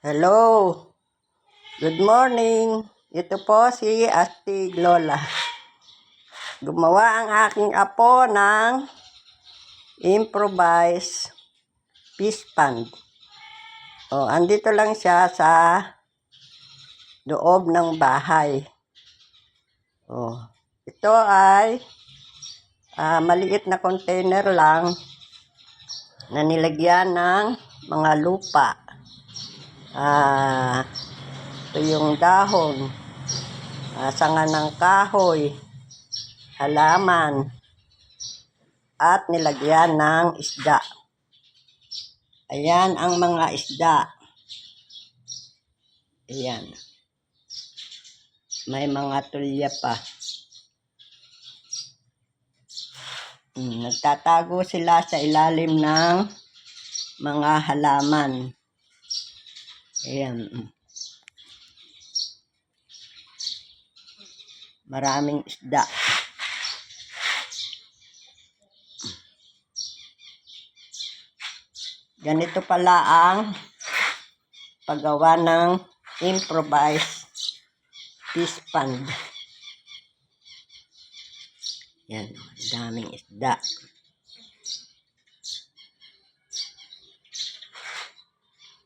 Hello. Good morning. Ito po si Asti Lola. Gumawa ang aking apo ng improvised fish pond. Oh, andito lang siya sa loob ng bahay. Oh, ito ay ah, maliit na container lang na nilagyan ng mga lupa. Ah, ito yung dahon, ah, sanga ng kahoy, halaman, at nilagyan ng isda. Ayan ang mga isda. Ayan. May mga tulya pa. Hmm, nagtatago sila sa ilalim ng mga halaman. Ayan. mm. Maraming isda. Ganito pala ang paggawa ng improvised fish pond. Yan, daming isda.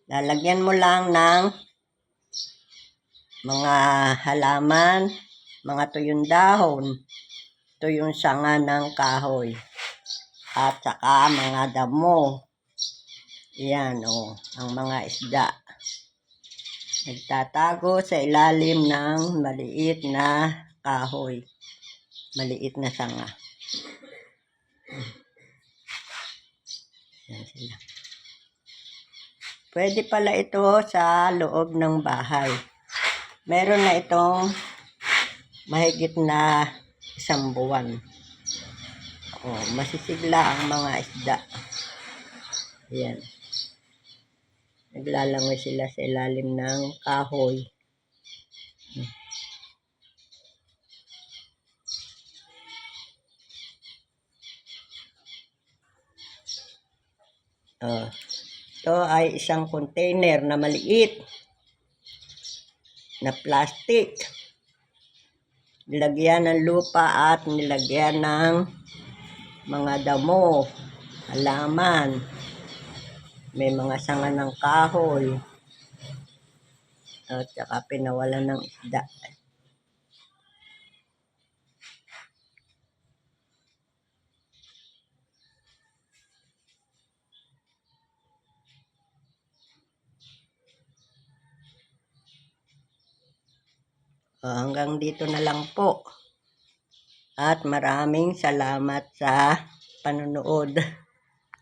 Lalagyan mo lang ng mga halaman, mga tuyong dahon, tuyong sanga ng kahoy, at saka mga damo. Yan, o, ang mga isda. Nagtatago sa ilalim ng maliit na kahoy. Maliit na sanga. Yan sila. Pwede pala ito sa loob ng bahay. Meron na itong mahigit na isang buwan. Oh, masisigla ang mga isda. Ayan. Naglalangoy sila sa ilalim ng kahoy. Oh. Ito ay isang container na maliit na plastic. Nilagyan ng lupa at nilagyan ng mga damo, halaman, may mga sanga ng kahoy, at saka pinawalan ng isda. O, hanggang dito na lang po. At maraming salamat sa panonood.